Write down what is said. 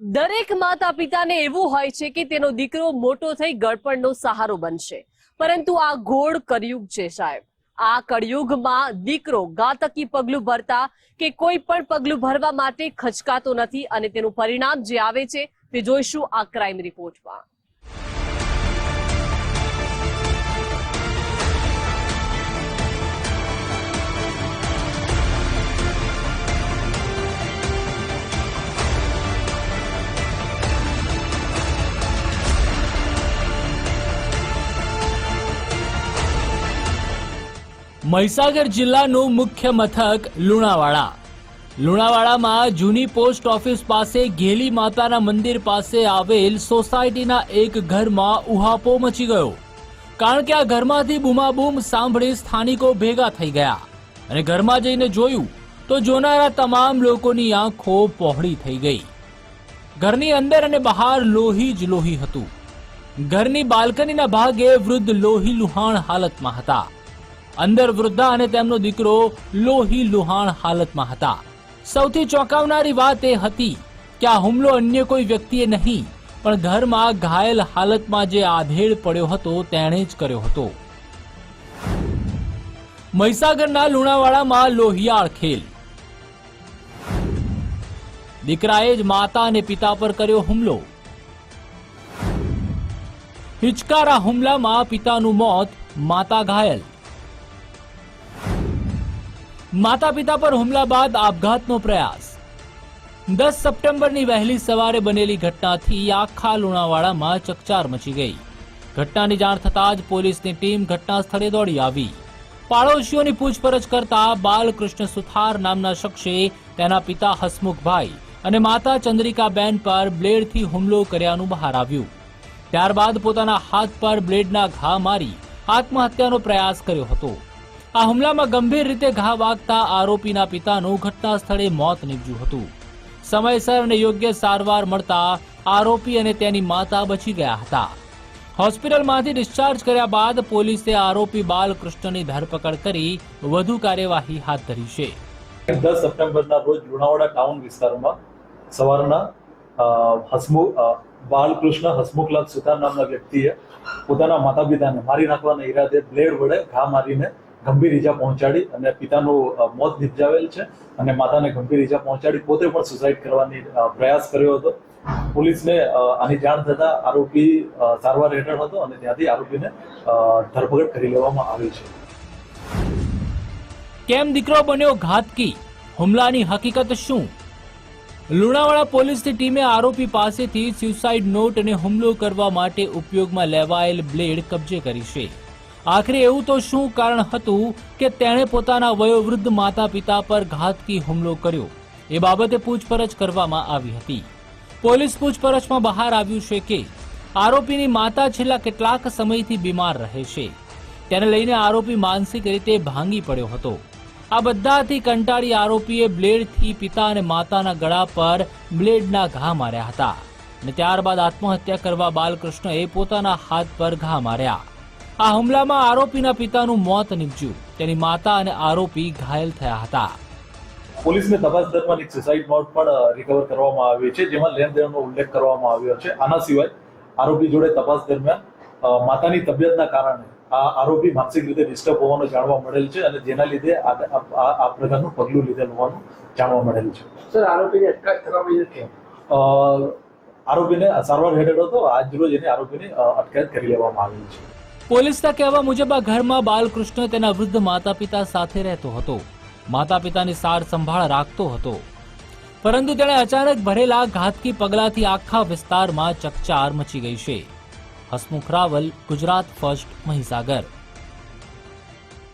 દરેક માતા પિતાને એવું હોય છે કે તેનો દીકરો મોટો થઈ ગળપણનો સહારો બનશે. પરંતુ આ ગોળ કળિયુગ છે સાહેબ. આ કળિયુગમાં દીકરો ઘાતકી પગલું ભરતા કે કોઈ પણ પગલું ભરવા માટે ખચકાતો નથી અને તેનું પરિણામ જે આવે છે તે જોઈશું આ ક્રાઇમ રિપોર્ટમાં. મહીસાગર જિલ્લાનું મુખ્ય મથક લુણાવાડા. લુણાવાડામાં જૂની પોસ્ટ ઓફિસ પાસે ઘેલી માતાના મંદિર પાસે આવેલ સોસાયટીના એક ઘરમાં ઉહાપો મચી ગયો. કારણ કે આ ઘરમાંથી બૂમાબૂમ સાંભળી સ્થાનિકો ભેગા થઈ ગયા અને ઘરમાં જઈને જોયું તો જોનારા તમામ લોકોની આંખો પહોળી થઈ ગઈ. ઘરની અંદર અને બહાર લોહી જ લોહી હતું. ઘરની બાલ્કનીના ભાગે વૃદ્ધ લોહી લુહાણ હાલતમાં હતા. અંદર વૃદ્ધા અને તેમનો દીકરો લોહી લુહાણ હાલતમાં હતા. સૌથી ચોંકાવનારી વાત એ હતી કે આ હુમલો અન્ય કોઈ વ્યક્તિએ નહીં, પણ ઘરમાં ઘાયલ હાલતમાં જે આધેડ પડ્યો હતો તેણે જ કર્યો હતો. મહીસાગરના લુણાવાડામાં લોહિયાળ ખેલ. દીકરાએ જ માતા અને પિતા પર કર્યો હુમલો. હિચકારા હુમલામાં પિતાનું મોત, માતા ઘાયલ. માતા પિતા પર હુમલા બાદ આપઘાતનો પ્રયાસ. દસ સપ્ટેમ્બરની વહેલી સવારે બનેલી ઘટનાથી આખા લુણાવાડામાં ચકચાર મચી ગઈ. ઘટનાની જાણ થતાં જ પોલીસની ટીમ ઘટના સ્થળે દોડી આવી. પાડોશીઓની પૂછપરછ કરતા બાલકૃષ્ણ સુથાર નામના શખ્સે તેના પિતા હસમુખભાઈ અને માતા ચંદ્રિકાબેન પર બ્લેડથી હુમલો કર્યાનું બહાર આવ્યું. ત્યારબાદ પોતાના હાથ પર બ્લેડના ઘા મારી આત્મહત્યાનો પ્રયાસ કર્યો હતો. આ હુમલામાં ગંભીર રીતે ઘા વાગતા આરોપીના પિતાનું ઘટના સ્થળે મોત નીપજ્યું હતું. સમયસર અને યોગ્ય સારવાર મળતા આરોપી અને તેની માતા બચી ગયા હતા. હોસ્પિટલમાંથી ડિસ્ચાર્જ કર્યા બાદ પોલીસે આરોપી બાલકૃષ્ણની ધરપકડ કરી વધુ કાર્યવાહી હાથ ધરી છે. દસ સપ્ટેમ્બરના રોજ લુણાવાડા ટાઉન વિસ્તારમાં સવારના હસમુખ બાલકૃષ્ણ હસમુખલાલ સુતાર નામના વ્યક્તિએ પોતાના માતા પિતાને મારી નાખવાના ઈરાદે બ્લેડ વડે ઘા મારીને ગંભીર ઈજા પહોંચાડી અને પિતાનું મોત નિપજાવેલ છે અને માતાને ગંભીર ઈજા પહોંચાડી પોતે પણ સુસાઇડ કરવાની પ્રયાસ કર્યો હતો. પોલીસને આની જાણ થતા આરોપી સારવાર હેઠળ હતો અને ત્યાંથી આરોપીને ધરપકડ કરી લેવામાં આવી છે. કેમ દીકરો બન્યો ઘાતકી? હુમલાની હકીકત શું? લુણાવાડા પોલીસની ટીમે આરોપી પાસેથી સ્યુસાઇડ નોટ અને હુમલો કરવા માટે ઉપયોગમાં લેવાયેલ બ્લેડ કબજે કરી છે. આખરે એવું તો શું કારણ હતું કે તેણે પોતાના વયોવૃદ્ધ માતા પિતા પર ઘાતકી હુમલો કર્યો? એ બાબતે પૂછપરછ કરવામાં આવી હતી. પોલીસ પૂછપરછમાં બહાર આવ્યું છે કે, આરોપીની માતા છેલ્લા કેટલાક સમયથી બીમાર રહે છે. તેને લઈને આરોપી માનસિક રીતે ભાંગી પડ્યો હતો. આ બધાથી કંટાળી આરોપીએ બ્લેડથી પિતા અને માતાના ગળા પર બ્લેડના ઘા માર્યા હતા અને ત્યારબાદ આત્મહત્યા કરવા બાલકૃષ્ણએ પોતાના હાથ પર ઘા માર્યા. આ હુમલામાં આરોપીના પિતાનું મોત નીપજ્યું. તેની માતા અને આરોપી ઘાયલ થયા હતા. પોલીસને તપાસ દરમિયાન એક સુસાઇડ નોટ પણ રિકવર કરવામાં આવી છે જેમાં લેણદેણનો ઉલ્લેખ કરવામાં આવ્યો છે. આના સિવાય આરોપી જોડે તપાસ દરમિયાન માતાની તબિયતના કારણે આ આરોપી માનસિક રીતે ડિસ્ટર્બ હોવાનું જાણવા મળેલ છે અને જેના લીધે આ પ્રકારનું પગલું લીધેલ હોવાનું જાણવા મળેલ છે. સર આરોપીને અટકાયત કરવામાં આવી આરોપીને સારવાર હેઠળ હતો. આજ રોજ એને આરોપીની અટકાયત કરી લેવામાં આવેલ છે. પોલીસના કહેવા મુજબ આ ઘરમાં બાલકૃષ્ણ તેના વૃદ્ધ માતા પિતા સાથે રહેતો હતો. માતા પિતાની સાર સંભાળ રાખતો હતો. પરંતુ તેણે અચાનક ભરેલા ઘાતકી પગલાથી આખા વિસ્તારમાં ચકચાર મચી ગઈ છે. હસમુખ રાવલ, ગુજરાત ફર્સ્ટ મહીસાગર.